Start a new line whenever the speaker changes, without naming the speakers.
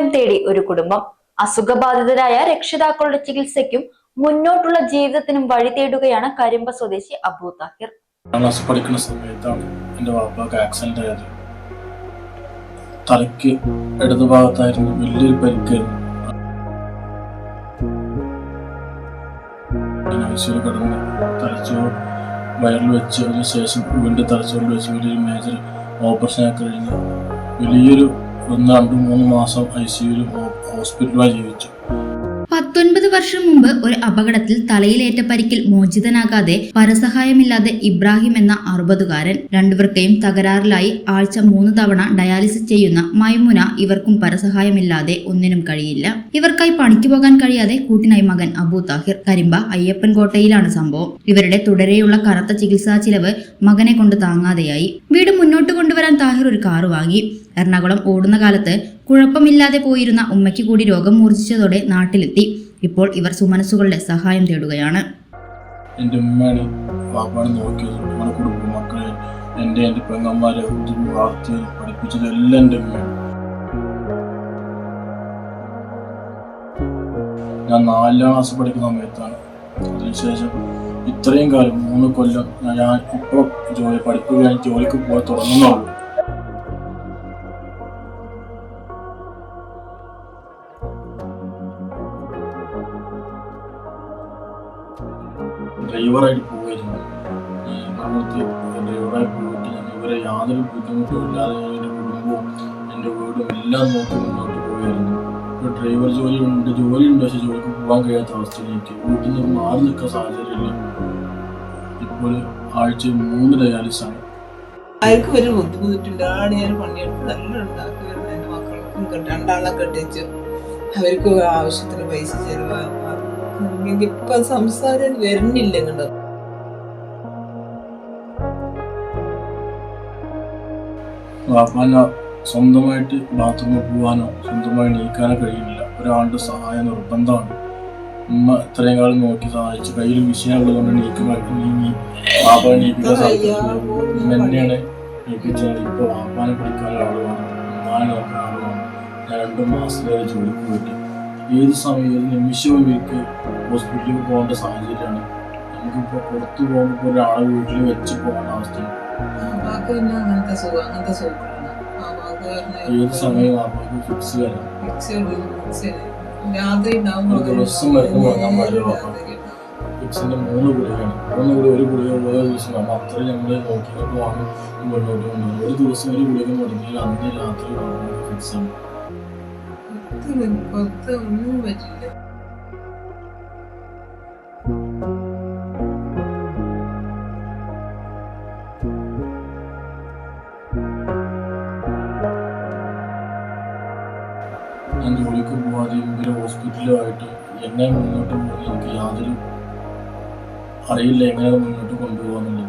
സഹായം തേടി ഒരു കുടുംബം. അസുഖബാധിതരായ രക്ഷിതാക്കളുടെ ചികിത്സയ്ക്കും മുന്നോട്ടുള്ള ജീവിതത്തിനും വഴി തേടുകയാണ് കരിമ്പ സ്വദേശി അബൂ താഹിർ.
ക്ലാസ് പഠിക്കുന്ന സമയത്താണ് എന്റെ വാപ്പാക്ക് ആക്സിഡന്റ് ആയത്. തലയ്ക്ക് ഇടതു ഭാഗത്തായിരുന്നു വലിയൊരു പരിക്കായിരുന്നു കിടന്ന് തലച്ചോർ വയറിൽ വെച്ചതിന് ശേഷം വീണ്ടും തലച്ചോറിൽ വെച്ച് വലിയൊരു മേജർ ഓപ്പറേഷൻ ആക്കി കഴിഞ്ഞ്. വലിയൊരു ഒന്ന് രണ്ട് മൂന്ന് മാസം ഐ സിയുയിൽ ഹോസ്പിറ്റലുമായി ജീവിച്ചു.
പത്തൊൻപത് വർഷം മുമ്പ് ഒരു അപകടത്തിൽ തലയിലേറ്റ പരിക്കിൽ മോചിതനാകാതെ പരസഹായമില്ലാതെ ഇബ്രാഹിം എന്ന അറുപതുകാരൻ രണ്ടുപേർക്കെയും തകരാറിലായി ആഴ്ച മൂന്ന് തവണ ഡയാലിസിസ് ചെയ്യുന്ന മൈമുന ഇവർക്കും പരസഹായമില്ലാതെ ഒന്നിനും കഴിയില്ല. ഇവർക്കായി പണിക്ക് പോകാൻ കഴിയാതെ കൂട്ടിനായി മകൻ അബു താഹിർ കരിമ്പ അയ്യപ്പൻ കോട്ടയിലാണ് സംഭവം. ഇവരുടെ തുടരെയുള്ള കറുത്ത ചികിത്സാ ചിലവ് മകനെ കൊണ്ട് താങ്ങാതെയായി. വീട് മുന്നോട്ട് കൊണ്ടുവരാൻ താഹിർ ഒരു കാറ് വാങ്ങി. എറണാകുളം ഓടുന്ന കാലത്ത് കുഴപ്പമില്ലാതെ പോയിരുന്ന ഉമ്മയ്ക്ക് കൂടി രോഗം മൂർച്ഛിച്ചതോടെ നാട്ടിലെത്തി. ഇപ്പോൾ ഇവർ സുമനസ്സുകളുടെ സഹായം തേടുകയാണ്.
എന്റെ ഉമ്മയാണ് വാപ്പാണ് നോക്കിയത്. നമ്മുടെ കുടുംബ മക്കളെ എന്റെ എന്റെ പെങ്ങന്മാരെ ഒത്തിരി പഠിപ്പിച്ചത് എല്ലാം എന്റെ ഉമ്മയാണ്. ഞാൻ നാലാം ക്ലാസ് പഠിക്കുന്ന സമയത്താണ്. അതിനുശേഷം ഇത്രയും കാലം മൂന്ന് കൊല്ലം ഞാൻ ഇപ്പോൾ ജോലി പഠിപ്പ് കഴിഞ്ഞ് ജോലിക്ക് പോയി തുടങ്ങുന്നുള്ളൂ ഡ്രൈവറായിട്ട് പോവുകയായിരുന്നു ഈ ഡ്രൈവറായി പോയിട്ട് ഞാൻ ഇവരെ യാതൊരു ബുദ്ധിമുട്ടും ഇല്ലാതെ ഞാൻ എന്റെ കുടുംബവും എന്റെ വീടും എല്ലാം നോക്കി മുന്നോട്ട് പോവുകയായിരുന്നു ഇപ്പോൾ ഡ്രൈവർ ജോലി ഉണ്ട് ജോലി ഉണ്ട് പക്ഷേ ജോലിക്ക് പോകാൻ കഴിയാത്ത അവസ്ഥയിലേക്ക് വീട്ടിൽ നിന്ന് മാറി നിൽക്കാൻ സാഹചര്യമില്ല ഇപ്പോൾ ആഴ്ച മൂന്ന് ഡയാലിസാണ്
ആർക്കും ഒരു ബുദ്ധിമുട്ടില്ല ആടെ ഞാൻ പണിയെടുത്ത് നല്ല ഉണ്ടാക്കി എന്റെ മക്കൾക്കും രണ്ടാളെ കെട്ടിച്ച് അവർക്ക് ആവശ്യത്തിന് പൈസ ചെലവാകും ഇപ്പൊ സംസാരം വരുന്നില്ല കണ്ടോ
വാപ്പാന സ്വന്തമായിട്ട് ബാത്റൂമിൽ പോകാനോ സ്വന്തമായി നീക്കാനോ കഴിയുന്നില്ല. ഒരാളുടെ സഹായം നിർബന്ധമാണ്. ഉമ്മ ഇത്രയും കാലം നോക്കി സഹായിച്ച്. കയ്യിൽ മെഷീൻ ഉള്ളതുകൊണ്ട് നീക്കാൻ നീങ്ങി വാപ്പാനെ നീക്കാൻ സാധിക്കും ഉമ്മ തന്നെയാണ് നീക്കിച്ചത് ഇപ്പോൾ വാപ്പാനെ പിടിക്കാൻ ആളുമാണ് ഉമ്മാനെ നോക്കാൻ ആളുമാണ് രണ്ട് മാസത്തിലേറെ ജോലിക്ക് പോയിട്ട് ഏത് സമയം ഏത് നിമിഷവും എനിക്ക് ഹോസ്പിറ്റലിൽ പോകേണ്ട സാഹചര്യമാണ്. നമുക്കിപ്പോൾ പുറത്ത് പോകുമ്പോൾ ഒരാളെ വീട്ടിൽ വെച്ച് പോകേണ്ട അവസ്ഥയാണ്. ഏത് സമയം വാപ്പാക്ക് ഫിക്സ് ചെയ്യാം ദിവസം പാടില്ല. മൂന്ന് ഗുളികയാണ്. മൂന്ന് ഗുളിക ഒരു ഗുളിക ഓരോ ദിവസം നമ്മൾ അത്രയും നമ്മൾ നോക്കിയിട്ട് വാങ്ങും മുന്നോട്ട് കൊണ്ടുപോകും ഒരു ദിവസം ഒരു ഗുളിക മുടങ്ങിയാൽ അന്ന് രാത്രി ഫിക്സ്
പുറത്ത് ഒന്നും പറ്റില്ല
ഞാൻ ജോലിക്ക് പോവാതെങ്കിലും ഇവരെ ഹോസ്പിറ്റലുമായിട്ട് എന്നെ മുന്നോട്ട് പോകുന്നത് എനിക്ക് യാതൊരു അറിയില്ല എങ്ങനെ മുന്നോട്ട് കൊണ്ടുപോകാന്നുള്ളത്